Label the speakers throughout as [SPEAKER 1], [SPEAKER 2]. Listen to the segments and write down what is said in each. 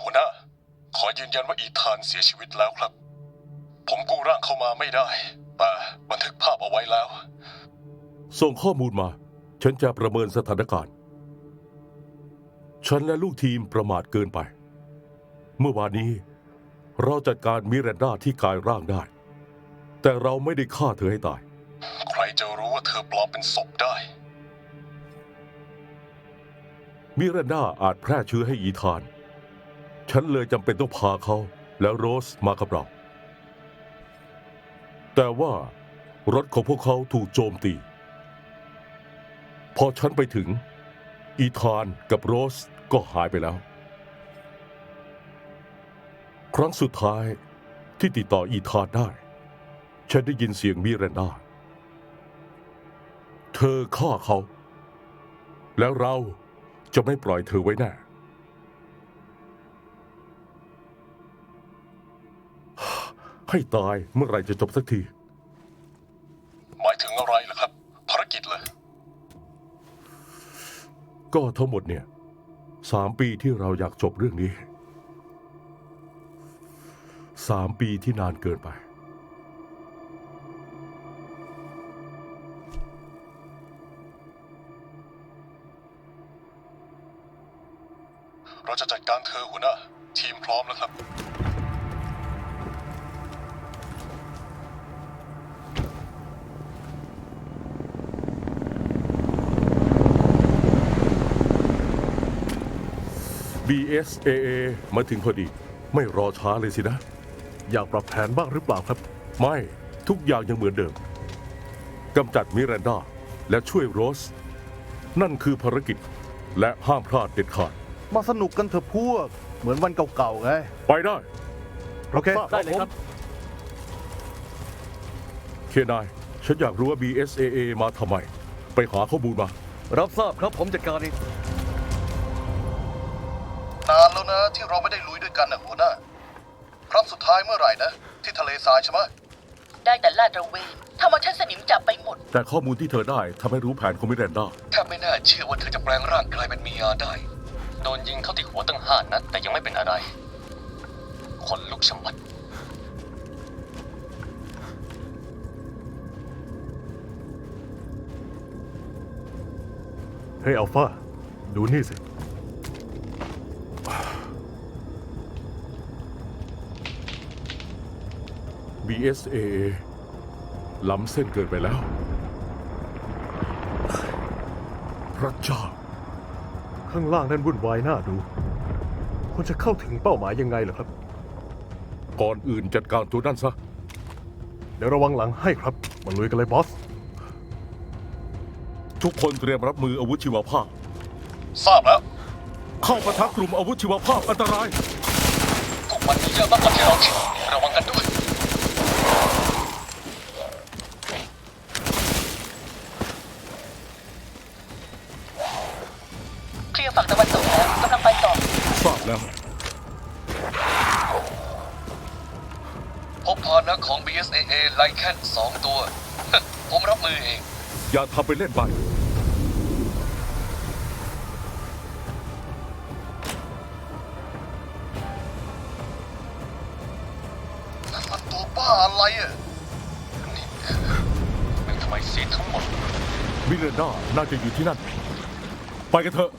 [SPEAKER 1] หัวหน้า ขอยืนยันว่าอีธานเสียชีวิตแล้วครับ ผมกู้ร่างเข้ามาไม่ได้ แต่บันทึกภาพเอาไว้แล้ว
[SPEAKER 2] ส่งข้อมูลมา ฉันจะประเมินสถานการณ์ ฉันและลูกทีมประมาทเกินไป เมื่อวานนี้ เราจัดการมิรันดาที่กายร่างได้ แต่เราไม่ได้ฆ่าเธอให้ตาย
[SPEAKER 1] ใครจะรู้ว่าเธอปลอมเป็นศพได้
[SPEAKER 2] มิรันดาอาจแพร่เชื้อให้อีธาน ฉันเลยจำเป็นต้องพาเขา และโรสมากับเรา แต่ว่ารถของพวกเขาถูกโจมตี พอฉันไปถึง อีธานกับโรสก็หายไปแล้ว ครั้งสุดท้ายที่ติดต่ออีธานได้ ฉันได้ยินเสียงมิเรนดาเธอฆ่าเขา แล้วเราจะไม่ปล่อยเธอไว้แน่ ให้ตายเมื่อไหรจะจบสักที
[SPEAKER 1] หมายถึงอะไรล่ะครับ ภารกิจเลย
[SPEAKER 2] ก็ทั้งหมดเนี่ยสามปีที่เราอยากจบเรื่องนี้สามปีที่นานเกินไป BSAA มาถึงพอดี ไม่รอช้าเลยสินะ
[SPEAKER 3] อยากปรับแผนบ้างหรือเปล่าครับ
[SPEAKER 2] ไม่ทุกอย่างยังเหมือนเดิมกำจัดมิรันดาและช่วยโรส นั่นคือภารกิจและห้ามพลาดเด็ดขาด
[SPEAKER 3] มาสนุกกันเถอะพวก เหมือนวันเก่าๆไง
[SPEAKER 2] ไปได้
[SPEAKER 3] โอเค
[SPEAKER 4] ได้เลยครับ
[SPEAKER 2] เคนายฉันอยากรู้ว่า BSAA มาทำไม ไปหาข้อมูลมา
[SPEAKER 4] รับทราบครับผมจัดการเอง
[SPEAKER 5] นานแล้วนะ ที่เราไม่ได้ลุยด้วยกันนะหัวหน้าครั้งสุดท้ายเมื่อไหร่นะ ที่ทะเลทรายใช่ไหม
[SPEAKER 6] ได้แต่ลาดตระเวนทำเอาฉันสนิมจับไปหมด
[SPEAKER 2] แต่ข้อมูลที่เธอได้ทำให้รู้แผนของมิรันดา
[SPEAKER 7] แทบไม่น่าเชื่อว่าเธอจะแปลงร่างกลายเป็นมียาได้ โดนยิงเข้าที่หัวตั้งห้านัดแต่ยังไม่เป็นอะไรคนลุกชะมัด
[SPEAKER 3] เฮ้ยอัลฟาดูนี่สิ
[SPEAKER 2] BSAA ล้ำเส้นเกินไปแล้ว พระเจ้า
[SPEAKER 3] ข้างล่างนั่นวุ่นวายน่าดูควรจะเข้าถึงเป้าหมายยังไงเหรอครับ
[SPEAKER 2] ก่อนอื่นจัดการตัวนั่นซะ
[SPEAKER 3] เดี๋ยวระวังหลังให้ครับ มาลุยกันเลยบอส
[SPEAKER 2] ทุกคนเตรียมรับมืออาวุธชีวภาพ
[SPEAKER 1] ทราบแล้ว
[SPEAKER 2] เข้าปะทะกลุ่มอาวุธชีวภาพอันตราย
[SPEAKER 7] พวกมันมีเยอะมากกว่าที่เราคิด
[SPEAKER 6] แล้ว
[SPEAKER 7] พบพานะของ BSAA ไลแคนสองตัว ผมรับมือเอง
[SPEAKER 2] อย่าทำไปเล่นไป
[SPEAKER 5] นั่นมันตัวบ้าอะไรอะ
[SPEAKER 7] นี่คือเป็นทำไมเสียทั้งหมด
[SPEAKER 2] มิเรนดาน่าจะอยู่ที่นั่น ไปกันเถอะ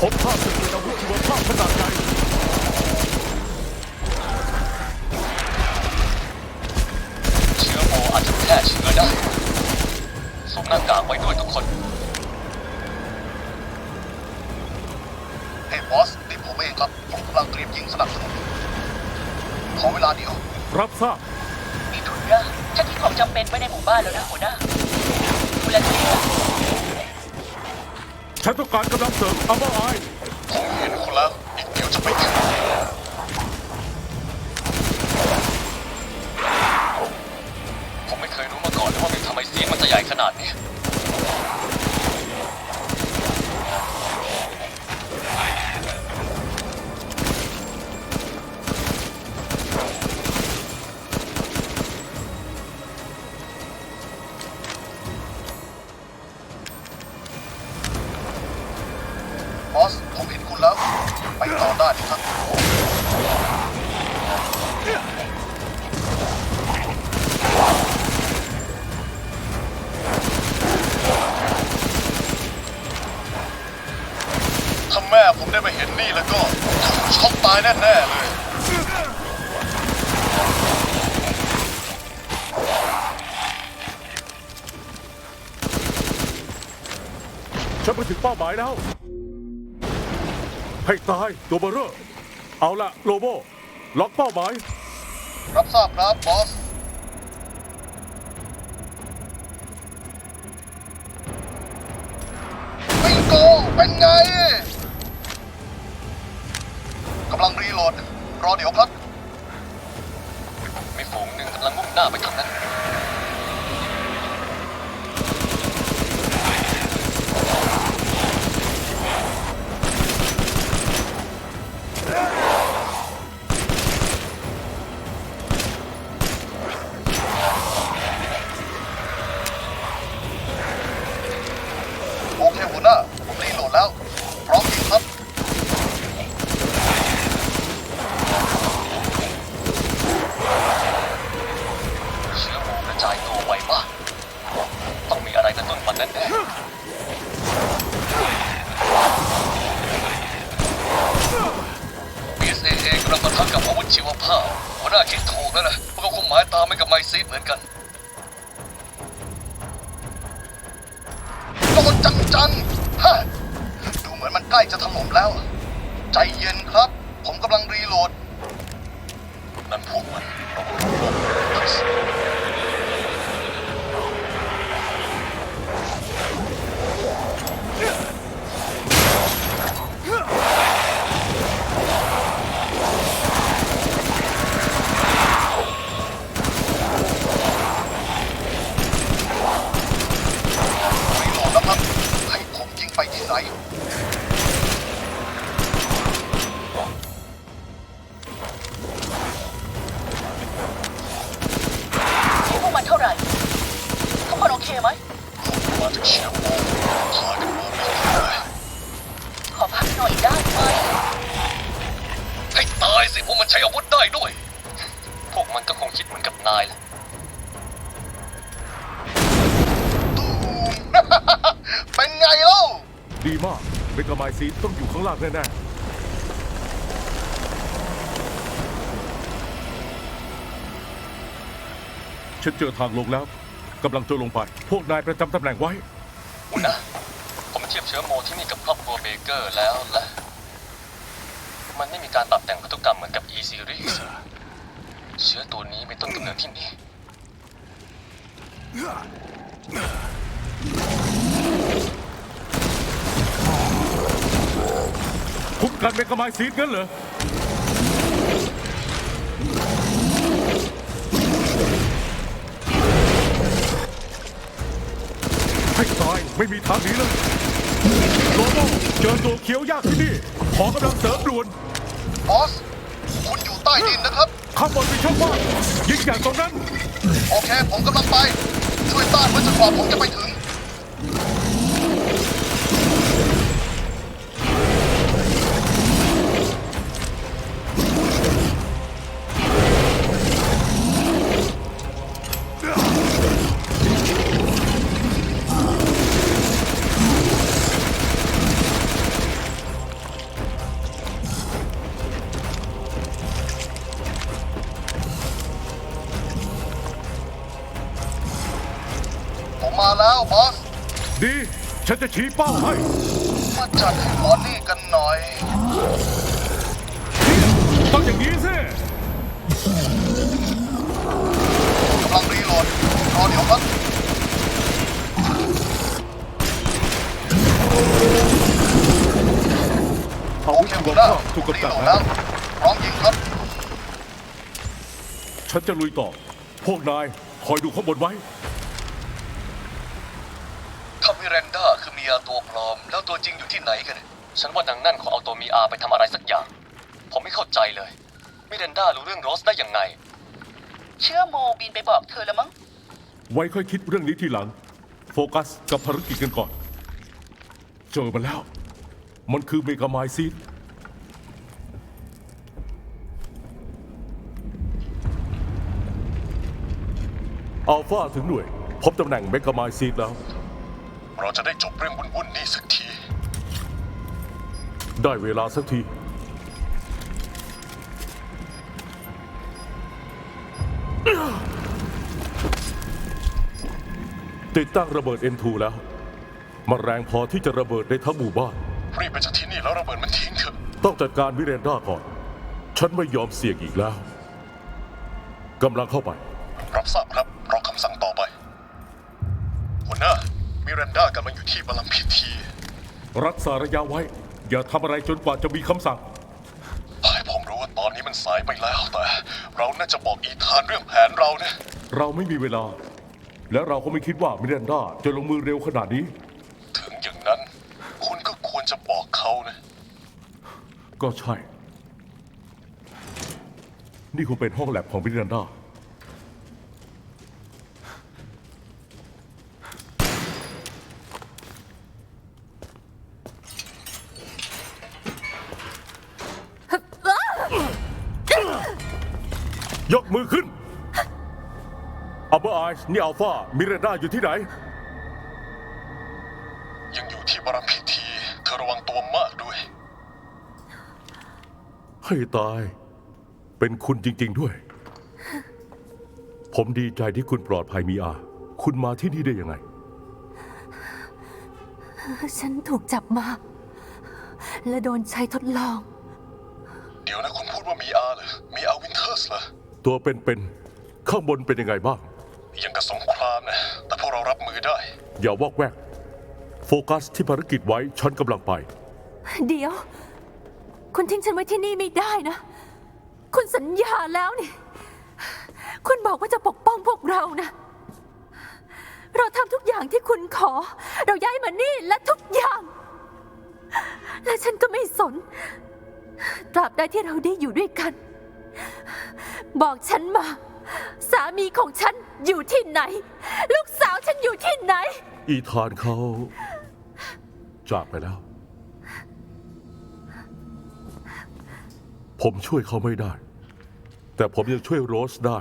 [SPEAKER 2] พบภาพสกิลอาวุธชีวภาพขนาดใหญ่
[SPEAKER 7] เชื้อโมอาจจะแพร่เชื้อได้สวมหน้ากากไว้ด้วยทุกคน
[SPEAKER 5] เฮ้ยบอสนี่ผมเองครับ ผมกำลังเตรียมยิงสนับสนุนขอเวลาเดียว
[SPEAKER 2] รับทราบ
[SPEAKER 6] มีถุนร่าฉันทิ้งของจำเป็นไว้ในหมู่บ้านแล้วนะหัวหน้าดูแลตัวเองนะ
[SPEAKER 2] ฉันต้องการกำลังเสริมอัลเบอร์ไอ
[SPEAKER 1] บอ
[SPEAKER 7] ส
[SPEAKER 5] ผมเห็นคุณแล้ว ไปต่อได้ครับ
[SPEAKER 1] ถ้าแม่ผมได้มาเห็นนี่แล้วก็ช็อกตายแน่ๆเลย
[SPEAKER 2] ฉันไปถึงเป้าหมายแล้ว ให้ตายตัวเบอร์เรอร์เอาละโลโบ ล็อกเป้าหมาย
[SPEAKER 5] รับทราบครับบอสบิงโกเป็นไง กำลังรีโหลด รอเดี๋ยวครับ
[SPEAKER 7] มีฝูงหนึ่ง นจังๆ
[SPEAKER 5] ฮะดูเหมือนมันใกล้จะถล่มแล้ว ใจเย็นครับ ผมกำลังรีโหลด
[SPEAKER 7] สิพวกมันใช้อาวุธได้ด้วย พวกมันก็คงคิดเหมือนกับนายแหละ
[SPEAKER 5] ตูม เป็นไงเล่า
[SPEAKER 2] ดีมากเมกาไมซีต้องอยู่ข้างล่างแน่ๆฉันเจอทางลงแล้วกำลังจะลงไป พวกนายประจำตำแหน่งไว้
[SPEAKER 7] หัวหน้าผมเทียบเชื้อโมที่นี่กับครอบครัวเบเกอร์แล้วและ มันไม่มีการปรับแต่งพันธุกรรมเหมือนกับ E series เชื้อตัวนี้มีต้นกำเนิดที่นี่
[SPEAKER 2] คุ้มกันเมกาไมซีดงั้นเหรอให้ตายไม่มีทางหนีเลยโลโบเจอตัวเขียวยากที่นี่ ขอกำลังเสริมด่วน
[SPEAKER 5] บอส คุณอยู่ใต้ดินนะครับ
[SPEAKER 2] ข้างบนมีช่องว่างยิงอย่างตรงนั้น
[SPEAKER 5] โอเค ผมกำลังไป ช่วยต้านไว้จนกว่าผมจะไปถึง ผมมาแล้วบอส
[SPEAKER 2] ดี ฉันจะชี้เป้าให้
[SPEAKER 5] มาจัดให้หมอนี่กันหน่อย
[SPEAKER 2] ต้องอย่างนี้สิ
[SPEAKER 5] กำลังรีโหลดรอเดี๋ยวครับ
[SPEAKER 2] อา
[SPEAKER 5] โอ
[SPEAKER 2] วุธ
[SPEAKER 5] เค
[SPEAKER 2] ชี
[SPEAKER 5] หั
[SPEAKER 2] ว
[SPEAKER 5] วหน้า
[SPEAKER 2] ภาพถูก
[SPEAKER 5] รี
[SPEAKER 2] กำจัด
[SPEAKER 5] โหลด
[SPEAKER 2] แล้
[SPEAKER 5] แล้ววพร้อมยิงครับ
[SPEAKER 2] ฉันจะลุยต่อ พวกนายคอยดูข้างบนไว้
[SPEAKER 7] ถ้ามิเรน ดาคือมีอาตัวปลอม แล้วตัวจริงอยู่ที่ไหนกัน ฉันว่านางนั่นคงเอาตัวมีอาไปทำอะไรสักอย่าง ผมไม่เข้าใจเลย มิเรนดารู้เรื่องโรสได้ยังไง
[SPEAKER 6] เชื่อโมบินไปบอกเธอแล้วมั้ง
[SPEAKER 2] ไว้ค่อยคิดเรื่องนี้ทีหลัง โฟกัสกับภารกิจกันก่อน เจอมันแล้ว มันคือเมกาไมซีดอัลฟาถึงหน่วย พบตำแหน่งเมกาไมซีดแล้ว
[SPEAKER 1] เราจะได้จบเรื่องวุ่นๆนี้สักที
[SPEAKER 2] ได้เวลาสักที ติดตั้งระเบิด N2 แล้ว มันแรงพอที่จะระเบิดได้ทั้งหมู่บ้าน
[SPEAKER 1] รีบไปจากที่นี่แล้วระเบิดมันทิ้งเถอะ
[SPEAKER 2] ต้องจัดการวิเรนด้าก่อน ฉันไม่ยอมเสี่ยงอีกแล้ว กำลังเข้าไป
[SPEAKER 1] รับทราบครับ ดากำลังอยู่ที่บัลลังก์พิธี
[SPEAKER 2] รักษาระยะไว้ อย่าทำอะไรจนกว่าจะมีคำสั่ง
[SPEAKER 1] ให้ผมรู้ว่าตอนนี้มันสายไปแล้วแต่ เราน่าจะบอกอีธานเรื่องแผนเรานะ
[SPEAKER 2] เราไม่มีเวลา และเราก็ไม่คิดว่ามิเรนด้าจะลงมือเร็วขนาดนี้
[SPEAKER 1] ถึงอย่างนั้น คุณก็ควรจะบอกเขานะ
[SPEAKER 2] ก็ใช่ นี่คงเป็นห้องแลบของมิเรนด้า ยกมือขึ้น อัลเบอร์ไอส์นี่อัลฟามิเรนด้าอยู่ที่ไหน
[SPEAKER 1] ยังอยู่ที่บัลลังก์พิธี เธอระวังตัวมากด้วย
[SPEAKER 2] ให้ตาย เป็นคุณจริง ๆด้วย ผมดีใจที่คุณปลอดภัยมีอา คุณมาที่นี่ได้ยังไง
[SPEAKER 8] ฉันถูกจับมา และโดนใช้ทดลอง
[SPEAKER 1] เดี๋ยวนะคุณพูดว่ามีอาเหรอมีอาวินเทอร์สเหรอ
[SPEAKER 2] ตัวเป็นๆข้างบนเป็นยังไงบ้าง
[SPEAKER 1] ยังกับสงครามนะแต่พวกเรารับมือได้
[SPEAKER 2] อย่าวอกแวก โฟกัสที่ภารกิจไว้ฉันกำลังไป
[SPEAKER 8] เดี๋ยว คุณทิ้งฉันไว้ที่นี่ไม่ได้นะ คุณสัญญาแล้วนี่ คุณบอกว่าจะปกป้องพวกเรานะ เราทำทุกอย่างที่คุณขอ เราย้ายมานี่และทุกอย่าง และฉันก็ไม่สน ตราบใดที่เราได้อยู่ด้วยกัน บอกฉันมา สามีของฉันอยู่ที่ไหน ลูกสาวฉันอยู่ที่ไหน
[SPEAKER 2] อีธานเขา จากไปแล้ว ผมช่วยเขาไม่ได้ แต่ผมยังช่วยโรสได้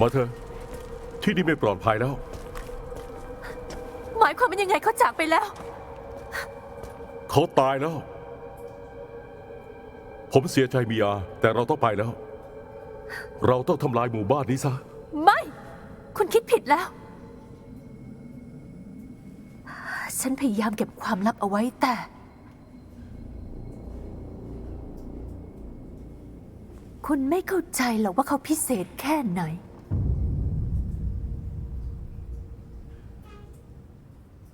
[SPEAKER 2] มาเถอะที่นี่ไม่ปลอดภัยแล้ว
[SPEAKER 8] หมายความเป็นยังไงเขาจากไปแล้ว
[SPEAKER 2] เขาตายแล้ว ผมเสียใจมีอาแต่เราต้องไปแล้ว เราต้องทำลายหมู่บ้านนี้ซะ
[SPEAKER 8] ไม่ คุณคิดผิดแล้ว ฉันพยายามเก็บความลับเอาไว้แต่ คุณไม่เข้าใจหรอกว่าเขาพิเศษแค่ไหน